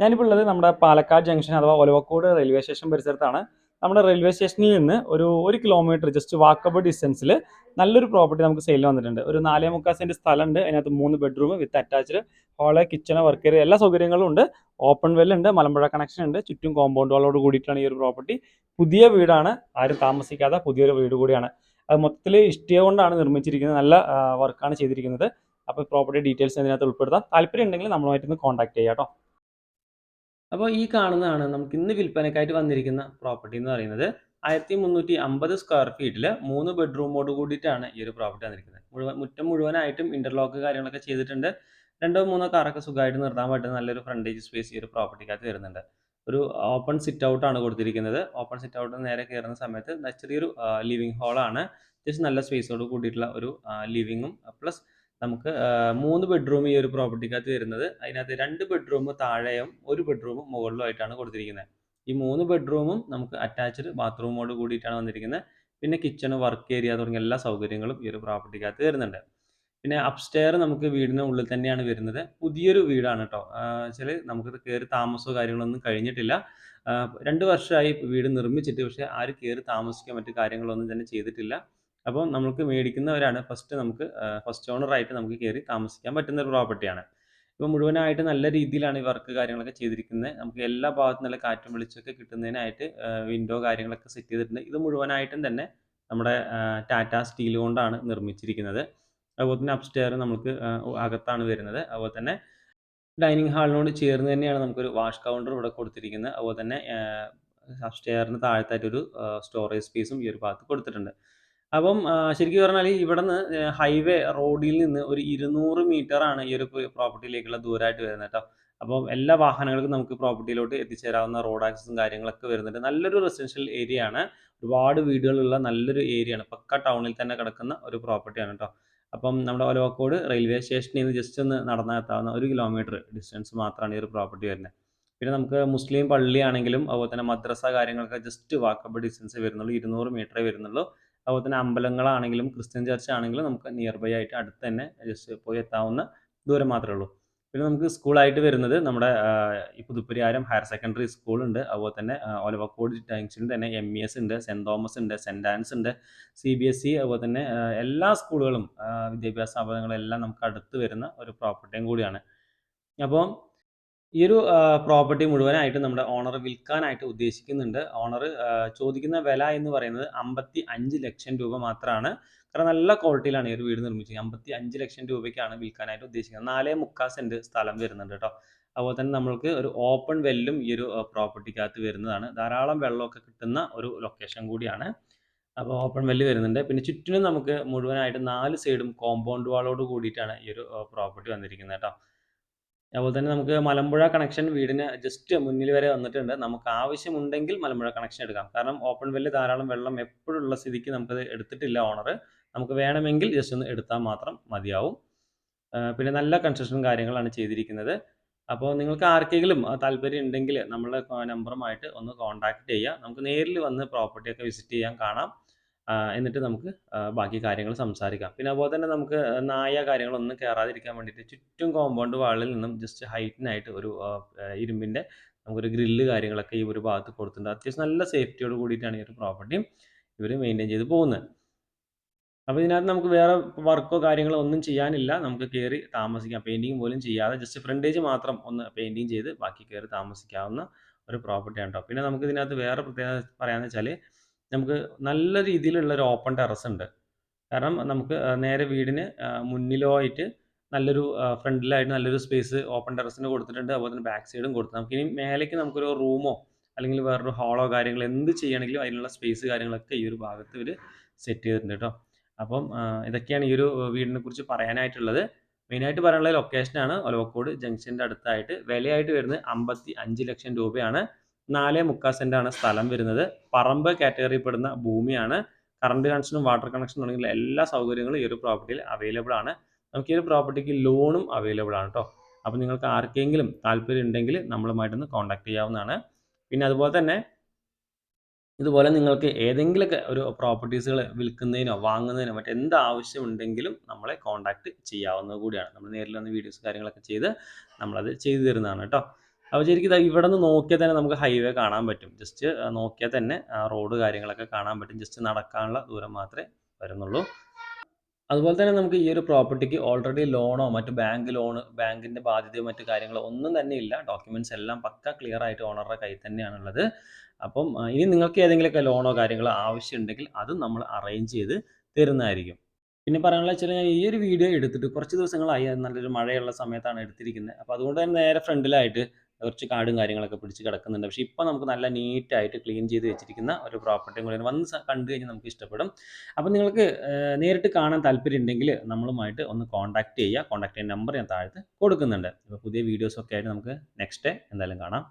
ഞാനിപ്പോൾ ഉള്ളത് നമ്മുടെ പാലക്കാട് ജംഗ്ഷൻ അഥവാ ഒലവക്കോട് റെയിൽവേ സ്റ്റേഷൻ പരിസരത്താണ്. നമ്മുടെ റെയിൽവേ സ്റ്റേഷനിൽ നിന്ന് ഒരു ഒരു കിലോമീറ്റർ ജസ്റ്റ് വാക്കബിൾ ഡിസ്റ്റൻസിൽ നല്ലൊരു പ്രോപ്പർട്ടി നമുക്ക് സെയിൽ വന്നിട്ടുണ്ട്. ഒരു നാലേ മുക്കാൽ സെന്റ് സ്ഥലമുണ്ട്. അതിനകത്ത് മൂന്ന് bedroom with attached hall kitchen work area എല്ലാ സൗകര്യങ്ങളും ഉണ്ട്. ഓപ്പൺ വെൽ ഉണ്ട്. മലമ്പുഴ കണക്ഷൻ ഉണ്ട്. ചുറ്റും കോമ്പൗണ്ട് വാളോട് കൂടിയിട്ടാണ് ഈ ഒരു പ്രോപ്പർട്ടി പുതിയ വീടാണ്. ആരും താമസിക്കാത്ത പുതിയൊരു വീട് കൂടിയാണ്. അത് മൊത്തത്തിൽ ഇഷ്ടിക കൊണ്ടാണ് നിർമ്മിച്ചിരിക്കുന്നത്. നല്ല വർക്കാണ് ചെയ്തിരിക്കുന്നത്. അപ്പോൾ പ്രോപ്പർട്ടി ഡീറ്റെയിൽസ് ഇതിനകത്ത് ഉൾപ്പെടുത്താം. താല്പര്യം ഉണ്ടെങ്കിൽ നമ്മളുമായിട്ടൊന്ന് കോൺടാക്ട് ചെയ്യാം കേട്ടോ. അപ്പോൾ ഈ കാണുന്നതാണ് നമുക്ക് ഇന്ന് വിൽപ്പനക്കായിട്ട് വന്നിരിക്കുന്ന പ്രോപ്പർട്ടി എന്ന് പറയുന്നത്. ആയിരത്തി മുന്നൂറ്റി അമ്പത് സ്ക്വയർ ഫീറ്റിൽ മൂന്ന് ബെഡ്റൂമോട് കൂടിയിട്ടാണ് ഈ ഒരു പ്രോപ്പർട്ടി വന്നിരിക്കുന്നത്. മുഴുവൻ മുറ്റം മുഴുവനായിട്ടും ഇന്റർലോക്ക് കാര്യങ്ങളൊക്കെ ചെയ്തിട്ടുണ്ട്. രണ്ടോ മൂന്നോ കാറൊക്കെ സുഖമായിട്ട് നിർത്താൻ പറ്റുന്ന നല്ലൊരു ഫ്രണ്ടേജ് സ്പേസ് ഈ ഒരു പ്രോപ്പർട്ടിക്കകത്ത് വരുന്നുണ്ട്. ഒരു ഓപ്പൺ സിറ്റ് ഔട്ട് ആണ് കൊടുത്തിരിക്കുന്നത്. ഓപ്പൺ സിറ്റ് ഔട്ട് നേരെ കയറുന്ന സമയത്ത് ചെറിയൊരു ലിവിങ് ഹാളാണ് അത്യാവശ്യം നല്ല സ്പേസോട് കൂടിയിട്ടുള്ള ഒരു ലിവിങ്ങും പ്ലസ് നമുക്ക് മൂന്ന് ബെഡ്റൂം ഈ ഒരു പ്രോപ്പർട്ടിക്കകത്ത് വരുന്നത്. അതിനകത്ത് രണ്ട് ബെഡ്റൂം താഴെയും ഒരു ബെഡ്റൂം മുകളിലുമായിട്ടാണ് കൊടുത്തിരിക്കുന്നത്. ഈ മൂന്ന് ബെഡ്റൂമും നമുക്ക് അറ്റാച്ച്ഡ് ബാത്റൂമോട് കൂടിയിട്ടാണ് വന്നിരിക്കുന്നത്. പിന്നെ കിച്ചൺ വർക്ക് ഏരിയ തുടങ്ങിയ എല്ലാ സൗകര്യങ്ങളും ഈ ഒരു പ്രോപ്പർട്ടിക്കകത്ത് വരുന്നുണ്ട്. പിന്നെ അപ്സ്റ്റെയർ നമുക്ക് വീടിന് ഉള്ളിൽ തന്നെയാണ് വരുന്നത്. പുതിയൊരു വീടാണ് കേട്ടോ വെച്ചാൽ നമുക്ക് കയറി താമസമോ കാര്യങ്ങളൊന്നും കഴിഞ്ഞിട്ടില്ല. രണ്ട് വർഷമായി വീട് നിർമ്മിച്ചിട്ട് പക്ഷേ ആരും കയറി താമസിക്കാൻ മറ്റു കാര്യങ്ങളൊന്നും തന്നെ ചെയ്തിട്ടില്ല. അപ്പം നമുക്ക് മേടിക്കുന്നവരാണ്. ഫസ്റ്റ് നമുക്ക് ഫസ്റ്റ് ഓണറായിട്ട് നമുക്ക് കയറി താമസിക്കാൻ പറ്റുന്ന ഒരു പ്രോപ്പർട്ടിയാണ് ഇപ്പോൾ മുഴുവനായിട്ട് നല്ല രീതിയിലാണ് ഈ വർക്ക് കാര്യങ്ങളൊക്കെ ചെയ്തിരിക്കുന്നത് നമുക്ക് എല്ലാ ഭാഗത്തും നല്ല കാറ്റും വെളിച്ചമൊക്കെ കിട്ടുന്നതിനായിട്ട് വിൻഡോ കാര്യങ്ങളൊക്കെ സെറ്റ് ചെയ്തിട്ടുണ്ട്. ഇത് മുഴുവനായിട്ടും തന്നെ നമ്മുടെ ടാറ്റ സ്റ്റീൽ കൊണ്ടാണ് നിർമ്മിച്ചിരിക്കുന്നത്. അതുപോലെ തന്നെ അപ്സ്റ്റെയർ നമുക്ക് അകത്താണ് വരുന്നത്. അതുപോലെ തന്നെ ഡൈനിങ് ഹാളിനോട് ചേർന്ന് തന്നെയാണ് നമുക്കൊരു വാഷ് കൗണ്ടർ ഇവിടെ കൊടുത്തിരിക്കുന്നത്. അതുപോലെ തന്നെ അപ്സ്റ്റെയറിന് താഴത്തായിട്ടൊരു സ്റ്റോറേജ് സ്പേസും ഈ ഒരു ഭാഗത്ത് കൊടുത്തിട്ടുണ്ട്. അപ്പം ശരിക്കും പറഞ്ഞാൽ ഇവിടെ നിന്ന് ഹൈവേ റോഡിൽ നിന്ന് ഒരു ഇരുന്നൂറ് മീറ്റർ ആണ് ഈ ഒരു പ്രോപ്പർട്ടിയിലേക്കുള്ള ദൂരമായിട്ട് വരുന്നത് കേട്ടോ അപ്പം എല്ലാ വാഹനങ്ങൾക്കും നമുക്ക് പ്രോപ്പർട്ടിയിലോട്ട് എത്തിച്ചേരാവുന്ന റോഡ് ആക്സസും കാര്യങ്ങളൊക്കെ വരുന്നുണ്ട്. നല്ലൊരു റെസിഡൻഷ്യൽ ഏരിയ ആണ് ഒരുപാട് വീടുകളുള്ള നല്ലൊരു ഏരിയ ആണ് പക്ക ടൗണിൽ തന്നെ കിടക്കുന്ന ഒരു പ്രോപ്പർട്ടിയാണ് കേട്ടോ അപ്പം നമ്മുടെ ഒലവക്കോട് റെയിൽവേ സ്റ്റേഷനിൽ നിന്ന് ജസ്റ്റ് ഒന്ന് നടന്നെത്താവുന്ന ഒരു കിലോമീറ്റർ ഡിസ്റ്റൻസ് മാത്രമാണ് ഈ ഒരു പ്രോപ്പർട്ടി വരുന്നത്. പിന്നെ നമുക്ക് മുസ്ലിം പള്ളിയാണെങ്കിലും അതുപോലെ തന്നെ മദ്രസ കാര്യങ്ങളൊക്കെ ജസ്റ്റ് വാക്കബിൾ ഡിസ്റ്റൻസ് വരുന്നുള്ളൂ. ഇരുന്നൂറ് മീറ്ററേ വരുന്നുള്ളൂ. അതുപോലെ തന്നെ അമ്പലങ്ങളാണെങ്കിലും ക്രിസ്ത്യൻ ചർച്ച് ആണെങ്കിലും നമുക്ക് നിയർ ബൈ ആയിട്ട് അടുത്ത് തന്നെ ജസ്റ്റ് പോയി എത്താവുന്ന ദൂരം മാത്രമേ ഉള്ളൂ. പിന്നെ നമുക്ക് സ്കൂളായിട്ട് വരുന്നത് നമ്മുടെ ഈ പുതുപ്പരിയാരം ഹയർ സെക്കൻഡറി സ്കൂൾ ഉണ്ട്. അതുപോലെ തന്നെ ഒലവക്കോട് ജംഗ്ഷനിൽ തന്നെ എം ഇ എസ് ഉണ്ട് സെന്റ് തോമസ് ഉണ്ട് സെന്റ് ആൻസ് ഉണ്ട് സി ബി എസ് ഇ അതുപോലെ തന്നെ എല്ലാ സ്കൂളുകളും വിദ്യാഭ്യാസ വിദ്യാഭ്യാസ സ്ഥാപനങ്ങളെല്ലാം നമുക്ക് അടുത്ത് വരുന്ന ഒരു പ്രോപ്പർട്ടിയും കൂടിയാണ്. അപ്പോൾ ഈ ഒരു പ്രോപ്പർട്ടി മുഴുവനായിട്ട് നമ്മുടെ ഓണർ വിൽക്കാനായിട്ട് ഉദ്ദേശിക്കുന്നുണ്ട്. ഓണർ ചോദിക്കുന്ന വില എന്ന് പറയുന്നത് അമ്പത്തി അഞ്ച് ലക്ഷം രൂപ മാത്രമാണ്. കാരണം നല്ല ക്വാളിറ്റിയിലാണ് ഈ ഒരു വീട് നിർമ്മിച്ചത്. അമ്പത്തി അഞ്ച് ലക്ഷം രൂപയ്ക്കാണ് വിൽക്കാനായിട്ട് ഉദ്ദേശിക്കുന്നത്. നാലേ മുക്കാൽ സെന്റ് സ്ഥലം വരുന്നുണ്ട് കേട്ടോ. അതുപോലെ തന്നെ നമ്മൾക്ക് ഒരു ഓപ്പൺ വെല്ലും ഈ ഒരു പ്രോപ്പർട്ടിക്കകത്ത് വരുന്നതാണ്. ധാരാളം വെള്ളമൊക്കെ കിട്ടുന്ന ഒരു ലൊക്കേഷൻ കൂടിയാണ്. അപ്പോൾ ഓപ്പൺ വെല്ല് വരുന്നുണ്ട്. പിന്നെ ചുറ്റിനും നമുക്ക് മുഴുവനായിട്ട് നാല് സൈഡും കോമ്പൗണ്ട് വാളോട് കൂടിയിട്ടാണ് ഈ ഒരു പ്രോപ്പർട്ടി വന്നിരിക്കുന്നത് കേട്ടോ. അതുപോലെ തന്നെ നമുക്ക് മലമ്പുഴ കണക്ഷൻ വീടിന് ജസ്റ്റ് മുന്നിൽ വരെ വന്നിട്ടുണ്ട്. നമുക്ക് ആവശ്യമുണ്ടെങ്കിൽ മലമ്പുഴ കണക്ഷൻ എടുക്കാം. കാരണം ഓപ്പൺ വെല്ല് ധാരാളം വെള്ളം എപ്പോഴുള്ള സ്ഥിതിക്ക് നമുക്കത് എടുത്തിട്ടില്ല ഓണർ നമുക്ക് വേണമെങ്കിൽ ജസ്റ്റ് ഒന്ന് എടുത്താൽ മാത്രം മതിയാവും. പിന്നെ നല്ല കൺസ്ട്രക്ഷൻ കാര്യങ്ങളാണ് ചെയ്തിരിക്കുന്നത്. അപ്പോൾ നിങ്ങൾക്ക് ആർക്കെങ്കിലും താല്പര്യം ഉണ്ടെങ്കിൽ നമ്മളെ നമ്പറുമായിട്ട് ഒന്ന് കോൺടാക്ട് ചെയ്യുക. നമുക്ക് നേരിൽ വന്ന് പ്രോപ്പർട്ടിയൊക്കെ വിസിറ്റ് ചെയ്യാൻ കാണാം. എന്നിട്ട് നമുക്ക് ബാക്കി കാര്യങ്ങൾ സംസാരിക്കാം. പിന്നെ അതുപോലെ തന്നെ നമുക്ക് നായ കാര്യങ്ങളൊന്നും കയറാതിരിക്കാൻ വേണ്ടിയിട്ട് ചുറ്റും കോമ്പൗണ്ട് വാളിൽ നിന്നും ജസ്റ്റ് ഹൈറ്റിനായിട്ട് ഒരു ഇരുമ്പിന്റെ നമുക്കൊരു ഗ്രില്ല് കാര്യങ്ങളൊക്കെ ഈ ഒരു ഭാഗത്ത് കൊടുത്തിട്ടുണ്ട്. അത്യാവശ്യം നല്ല സേഫ്റ്റിയോട് കൂടിയിട്ടാണ് ഈ ഒരു പ്രോപ്പർട്ടി ഇവർ മെയിന്റെയിൻ ചെയ്ത് പോകുന്നത്. അപ്പോൾ ഇതിനകത്ത് നമുക്ക് വേറെ വർക്കോ കാര്യങ്ങളോ ഒന്നും ചെയ്യാനില്ല. നമുക്ക് കയറി താമസിക്കാം. പെയിന്റിങ് പോലും ചെയ്യാതെ ജസ്റ്റ് ഫ്രണ്ടേജ് മാത്രം ഒന്ന് പെയിന്റിങ് ചെയ്ത് ബാക്കി കയറി താമസിക്കാവുന്ന ഒരു പ്രോപ്പർട്ടിയാണ് കേട്ടോ പിന്നെ നമുക്ക് ഇതിനകത്ത് വേറെ പ്രത്യേകത പറയാമെന്ന് വെച്ചാൽ നമുക്ക് നല്ല രീതിയിലുള്ള ഒരു ഓപ്പൺ ടെറസ് ഉണ്ട്. കാരണം നമുക്ക് നേരെ വീടിന് മുന്നിലോ ആയിട്ട് നല്ലൊരു ഫ്രണ്ടിലായിട്ട് നല്ലൊരു സ്പേസ് ഓപ്പൺ ടെറസിന് കൊടുത്തിട്ടുണ്ട്. അതുപോലെ തന്നെ ബാക്ക് സൈഡും കൊടുത്തു നമുക്ക് ഇനി മേലേക്ക് നമുക്കൊരു റൂമോ അല്ലെങ്കിൽ വേറൊരു ഹാളോ കാര്യങ്ങൾ എന്ത് ചെയ്യണമെങ്കിലും അതിനുള്ള സ്പേസ് കാര്യങ്ങളൊക്കെ ഈ ഒരു ഭാഗത്ത് ഇവർ സെറ്റ് ചെയ്തിട്ടുണ്ട് കേട്ടോ അപ്പം ഇതൊക്കെയാണ് ഈ ഒരു വീടിനെ കുറിച്ച് പറയാനായിട്ടുള്ളത്. മെയിനായിട്ട് പറയാനുള്ള ലൊക്കേഷനാണ് ഒലവക്കോട് ജംഗ്ഷന്റെ അടുത്തായിട്ട്. വിലയായിട്ട് വരുന്നത് അമ്പത്തി അഞ്ച് ലക്ഷം രൂപയാണ്. നാല് മുക്കാൽ സെന്റാണ് സ്ഥലം വരുന്നത്. പറമ്പ് കാറ്റഗറിയിൽ പെടുന്ന ഭൂമിയാണ്. കറണ്ട് കണക്ഷനും വാട്ടർ കണക്ഷനും തുടങ്ങിയ എല്ലാ സൗകര്യങ്ങളും ഈ ഒരു പ്രോപ്പർട്ടിയിൽ അവൈലബിൾ ആണ്. നമുക്ക് ഈ ഒരു പ്രോപ്പർട്ടിക്ക് ലോണും അവൈലബിൾ ആണ് കേട്ടോ അപ്പോൾ നിങ്ങൾക്ക് ആർക്കെങ്കിലും താല്പര്യം ഉണ്ടെങ്കിൽ നമ്മളുമായിട്ടൊന്ന് കോൺടാക്ട് ചെയ്യാവുന്നതാണ്. പിന്നെ അതുപോലെ തന്നെ ഇതുപോലെ നിങ്ങൾക്ക് ഏതെങ്കിലുമൊക്കെ ഒരു പ്രോപ്പർട്ടീസുകൾ വിൽക്കുന്നതിനോ വാങ്ങുന്നതിനോ മറ്റെന്ത് ആവശ്യമുണ്ടെങ്കിലും നമ്മളെ കോൺടാക്ട് ചെയ്യാവുന്നത് കൂടിയാണ്. നമ്മൾ നേരിൽ വന്ന് വീഡിയോസ് കാര്യങ്ങളൊക്കെ ചെയ്ത് നമ്മളത് ചെയ്തു തരുന്നതാണ് കേട്ടോ അപ്പോൾ ശരിക്കും ഇവിടെ നിന്ന് നോക്കിയാൽ തന്നെ നമുക്ക് ഹൈവേ കാണാൻ പറ്റും. ജസ്റ്റ് നോക്കിയാൽ തന്നെ റോഡ് കാര്യങ്ങളൊക്കെ കാണാൻ പറ്റും. ജസ്റ്റ് നടക്കാനുള്ള ദൂരം മാത്രമേ വരുന്നുള്ളൂ. അതുപോലെ തന്നെ നമുക്ക് ഈ ഒരു പ്രോപ്പർട്ടിക്ക് ഓൾറെഡി ലോണോ മറ്റ് ബാങ്ക് ലോൺ ബാങ്കിന്റെ ബാധ്യതയോ മറ്റു കാര്യങ്ങളോ ഒന്നും തന്നെ ഇല്ല. ഡോക്യുമെന്റ്സ് എല്ലാം പക്ക ക്ലിയർ ആയിട്ട് ഓണറുടെ കയ്യിൽ തന്നെയാണുള്ളത് അപ്പം ഇനി നിങ്ങൾക്ക് ഏതെങ്കിലുമൊക്കെ ലോണോ കാര്യങ്ങളോ ആവശ്യമുണ്ടെങ്കിൽ അതും നമ്മൾ അറേഞ്ച് ചെയ്ത് തരുന്നതായിരിക്കും. പിന്നെ പറയാനുള്ള വെച്ചാൽ ഞാൻ ഈ ഒരു വീഡിയോ എടുത്തിട്ട് കുറച്ച് ദിവസങ്ങളായി. നല്ലൊരു മഴയുള്ള സമയത്താണ് എടുത്തിരിക്കുന്നത് അപ്പോൾ അതുകൊണ്ട് തന്നെ നേരെ ഫ്രണ്ടിലായിട്ട് കുറച്ച് കാടും കാര്യങ്ങളൊക്കെ പിടിച്ച് കിടക്കുന്നുണ്ട്. പക്ഷേ ഇപ്പോൾ നമുക്ക് നല്ല നീറ്റായിട്ട് ക്ലീൻ ചെയ്ത് വെച്ചിരിക്കുന്ന ഒരു പ്രോപ്പർട്ടിയും കൂടി വന്ന് കണ്ടു കഴിഞ്ഞാൽ നമുക്ക് ഇഷ്ടപ്പെടും. അപ്പം നിങ്ങൾക്ക് നേരിട്ട് കാണാൻ താല്പര്യം ഉണ്ടെങ്കിൽ നമ്മളുമായിട്ട് ഒന്ന് കോൺടാക്ട് ചെയ്യുക. കോൺടാക്ട് ചെയ്യുന്ന നമ്പർ ഞാൻ താഴത്ത് കൊടുക്കുന്നുണ്ട്. അപ്പോൾ പുതിയ വീഡിയോസൊക്കെ ആയിട്ട് നമുക്ക് നെക്സ്റ്റ് എന്തായാലും കാണാം.